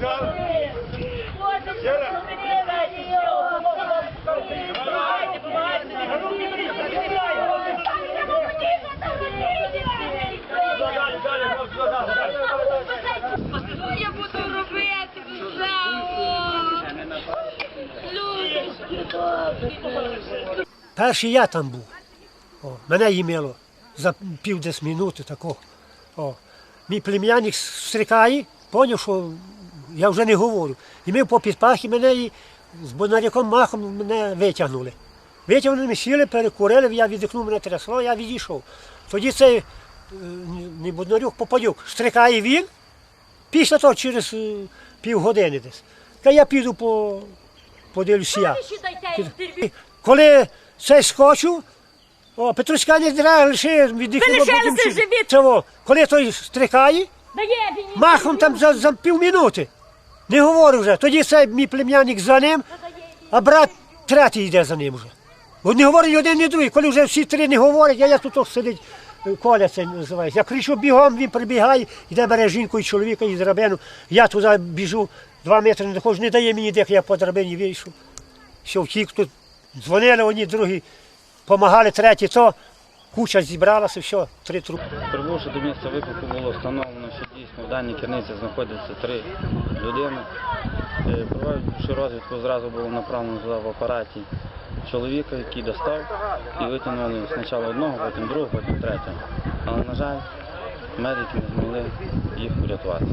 Що Перший я там був. О, мене їмило за пів десь минути такого. Мій плем'яник стрикає, поняв, що я вже не говорю. І ми по підпахі мене і з бонаряком махом мене витягнули. Витягнули, ми сіли, перекурили, я віддихнув, мене трясло, я відійшов. Тоді цей е, не Боднарюк, Попадюк, стрикає він, після того через е, півгодини десь. Та я піду по, подивлюся. я. Коли цей скочив, о, Петруська не драє, лише віддихнуло. лишилися потім сів. живі. Коли той стрикає, махом там за, за півмінути. Не говорю вже. Тоді цей мій плем'яник за ним, а брат третій йде за ним вже. Бо не говорить один, ні другий. Коли вже всі три не говорять, а я тут сидить, Коля це називається. Я кричу бігом, він прибігає, йде бере жінку і чоловіка і драбину. Я туди біжу, два метри не доходжу, не дає мені дих, я по драбині вийшов. Все, втік тут. Дзвонили одні, другі, допомагали, треті, то куча зібралася, все, три трупи. Прибувши до місця виклику, було встановлено, що дійсно в даній керниці знаходяться три людини. Е, Проводивши розвідку, зразу було направлено в апараті чоловіка, який достав, і витягнули спочатку одного, потім другого, потім третього. Але, на жаль, медики не змогли їх врятувати.